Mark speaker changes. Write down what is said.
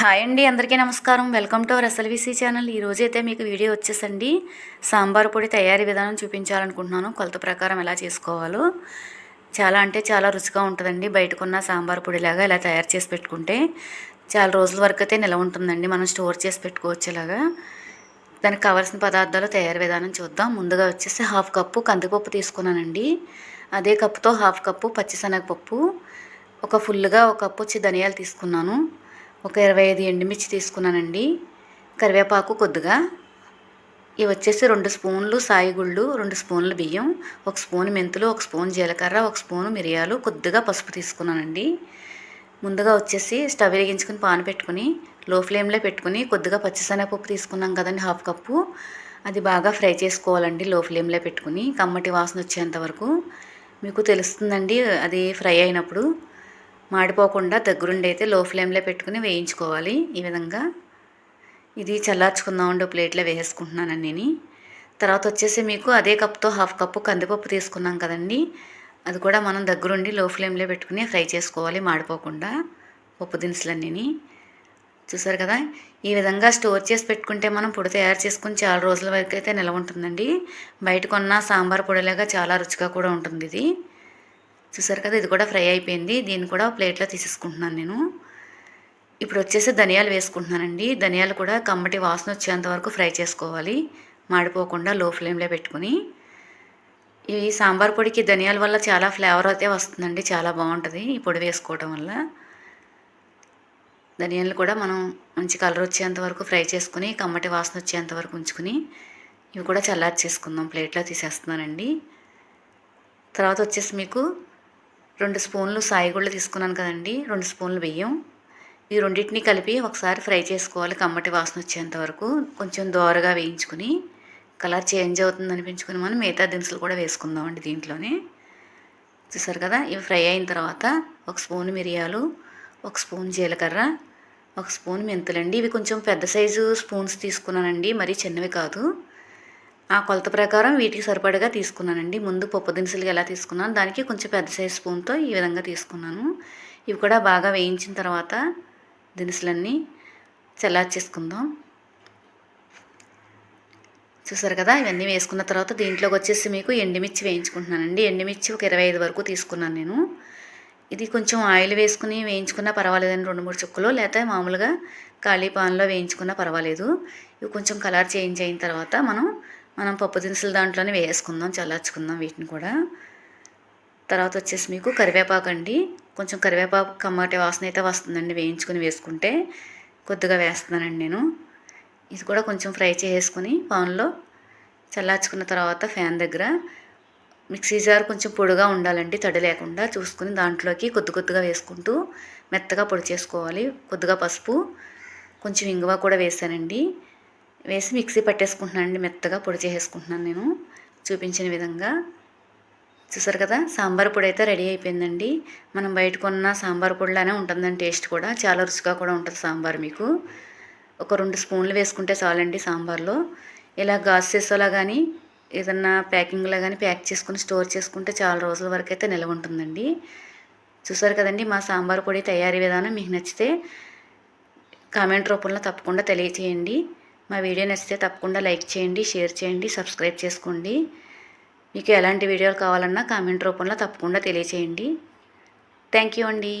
Speaker 1: Hi అండి అందరికీ నమస్కారం. Welcome to our SLVC channel. ఈ రోజు అయితే మీకు వీడియో వచ్చేసండి. సాంబార్ పొడి తయారీ విధానం చూపించాలనుకుంటున్నాను. కొలత ప్రకారం ఎలా చేసుకోవాలో. చాలా అంటే చాలా రుచిగా ఉంటుందండి బయటకున్న సాంబార్ పొడిలాగా ఇలా తయారు చేసి పెట్టుకుంటే. చాలా రోజుల వరకు అయితే నిలవ ఉంటుందండి. మనం స్టోర్ చేసి పెట్టుకోవచ్చు ఇలాగా దానికి కావాల్సిన పదార్థాలు తయారీ విధానం చూద్దాం. ముందుగా వచ్చేసి హాఫ్ కప్పు కందిపప్పు తీసుకున్నానండి. అదే కప్పుతో హాఫ్ కప్పు పచ్చిశనగపప్పు. ఒక ఫుల్గా ఒక కప్పు వచ్చి ధనియాలు తీసుకున్నాను. ఒక ఇరవై ఐదు ఎండుమిర్చి తీసుకున్నానండి. కరివేపాకు కొద్దిగా. ఇవి వచ్చేసి రెండు స్పూన్లు సాయిగుళ్ళు రెండు స్పూన్లు బియ్యం ఒక స్పూన్ మెంతులు ఒక స్పూన్ జీలకర్ర ఒక స్పూన్ మిరియాలు కొద్దిగా పసుపు తీసుకున్నానండి. ముందుగా వచ్చేసి స్టవ్ వెలిగించుకుని పాన్ పెట్టుకుని లో ఫ్లేమ్లో పెట్టుకుని కొద్దిగా పచ్చిశనగపప్పు తీసుకున్నాం కదండి హాఫ్ కప్పు. అది బాగా ఫ్రై చేసుకోవాలండి లో ఫ్లేమ్లో పెట్టుకుని. కమ్మటి వాసన వచ్చేంత వరకు. మీకు తెలుస్తుందండి అది ఫ్రై అయినప్పుడు. మాడిపోకుండా దగ్గరుండి అయితే లో ఫ్లేమ్లో పెట్టుకుని వేయించుకోవాలి ఈ విధంగా. ఇది చల్లార్చుకుందామండి ప్లేట్లో వేసేసుకుంటున్నాను నేను. తర్వాత వచ్చేసి మీకు అదే కప్తో హాఫ్ కప్పు కందిపప్పు తీసుకున్నాం కదండి. అది కూడా మనం దగ్గరుండి లో ఫ్లేమ్లో పెట్టుకుని ఫ్రై చేసుకోవాలి మాడిపోకుండా. పప్పు దినుసులన్నీ. చూసారు కదా? ఈ విధంగా స్టోర్ చేసి పెట్టుకుంటే మనం పొడి తయారు చేసుకుని చాలా రోజుల వరకు అయితే నిలవ ఉంటుందండి. బయట కొన్న సాంబార్ పొడిలాగా చాలా రుచిగా కూడా ఉంటుంది ఇది. చూసారు కదా ఇది కూడా ఫ్రై అయిపోయింది. దీన్ని కూడా ప్లేట్లో తీసేసుకుంటున్నాను నేను. ఇప్పుడు వచ్చేసి ధనియాలు వేసుకుంటున్నానండి. ధనియాలు కూడా కమ్మటి వాసన వచ్చేంత వరకు ఫ్రై చేసుకోవాలి. మాడిపోకుండా లో ఫ్లేమ్లో పెట్టుకుని. ఈ సాంబార్ పొడికి ధనియాల వల్ల చాలా ఫ్లేవర్ అయితే వస్తుందండి. చాలా బాగుంటుంది ఈ పొడి వేసుకోవడం వల్ల. ధనియాలు కూడా మనం మంచి కలర్ వచ్చేంత వరకు ఫ్రై చేసుకుని కమ్మటి వాసన వచ్చేంత వరకు ఉంచుకుని ఇవి కూడా చల్లారి చేసుకుందాం ప్లేట్లో తీసేస్తున్నానండి. తర్వాత వచ్చేసి మీకు రెండు స్పూన్లు సాయిగుళ్ళు తీసుకున్నాను కదండి. రెండు స్పూన్లు బియ్యం. ఈ రెండింటిని కలిపి ఒకసారి ఫ్రై చేసుకోవాలి కమ్మటి వాసన వచ్చేంత వరకు. కొంచెం దోరగా వేయించుకుని కలర్ చేంజ్ అవుతుంది అనిపించుకుని మనం మిగతా దినుసులు కూడా వేసుకుందామండి దీంట్లోనే. చూసారు కదా? ఇవి ఫ్రై అయిన తర్వాత ఒక స్పూన్ మిరియాలు ఒక స్పూన్ జీలకర్ర ఒక స్పూన్ మెంతులండి. ఇవి కొంచెం పెద్ద సైజు స్పూన్స్ తీసుకున్నానండి. మరీ చిన్నవి కాదు. ఆ కొలత ప్రకారం వీటికి సరిపడగా తీసుకున్నానండి. ముందు పప్పు దినుసులు ఎలా తీసుకున్నాను దానికి కొంచెం పెద్ద సైజ్ స్పూన్తో ఈ విధంగా తీసుకున్నాను. ఇవి కూడా బాగా వేయించిన తర్వాత దినుసులన్నీ చల్లార్చేసుకుందాం. చూసారు కదా ఇవన్నీ వేసుకున్న తర్వాత దీంట్లోకి వచ్చేసి మీకు ఎండుమిర్చి వేయించుకుంటున్నానండి. ఎండుమిర్చి ఒక ఇరవై ఐదు వరకు తీసుకున్నాను నేను. ఇది కొంచెం ఆయిల్ వేసుకుని వేయించుకున్నా పర్వాలేదండి రెండు మూడు చుక్కలు. లేకపోతే మామూలుగా ఖాళీ పాన్లో వేయించుకున్నా పర్వాలేదు. ఇవి కొంచెం కలర్ చేంజ్ అయిన తర్వాత మనం మనం పప్పు దినుసులు దాంట్లోనే వేసుకుందాం చల్లార్చుకుందాం వీటిని కూడా. తర్వాత వచ్చేసి మీకు కరివేపాకు అండి. కొంచెం కరివేపాకు కమ్మటి వాసన అయితే వస్తుందండి వేయించుకుని వేసుకుంటే. కొద్దిగా వేస్తున్నానండి నేను. ఇది కూడా కొంచెం ఫ్రై చేసుకుని పాన్లో చల్లార్చుకున్న తర్వాత ఫ్యాన్ దగ్గర మిక్సీ జార్ కొంచెం పొడిగా ఉండాలండి తడి లేకుండా చూసుకుని దాంట్లోకి కొద్ది కొద్దిగా వేసుకుంటూ మెత్తగా పొడి చేసుకోవాలి. కొద్దిగా పసుపు కొంచెం ఇంగువ కూడా వేసానండి. వేసి మిక్సీ పట్టేసుకుంటున్నాను అండి మెత్తగా పొడి చేసేసుకుంటున్నాను నేను. చూపించిన విధంగా. చూసారు కదా సాంబార్ పొడి అయితే రెడీ అయిపోయిందండి. మనం బయట కొన్న సాంబార్ పొడిలానే ఉంటుందండి టేస్ట్ కూడా. చాలా రుచిగా కూడా ఉంటుంది సాంబార్ మీకు. ఒక రెండు స్పూన్లు వేసుకుంటే చాలండి సాంబార్లో. ఇలా గాజు సీసాలో కానీ ఏదన్నా ప్యాకింగ్లో కానీ ప్యాక్ చేసుకుని స్టోర్ చేసుకుంటే చాలా రోజుల వరకు అయితే నిల్వ ఉంటుందండి. చూసారు కదండి మా సాంబార్ పొడి తయారీ విధానం మీకు నచ్చితే కామెంట్ రూపంలో తప్పకుండా తెలియచేయండి. మా వీడియో నచ్చితే తప్పకుండా లైక్ చేయండి షేర్ చేయండి సబ్స్క్రైబ్ చేసుకోండి. మీకు ఎలాంటి వీడియోలు కావాలన్నా కామెంట్ రూపంలో తప్పకుండా తెలియచేయండి. థ్యాంక్ యూ అండి.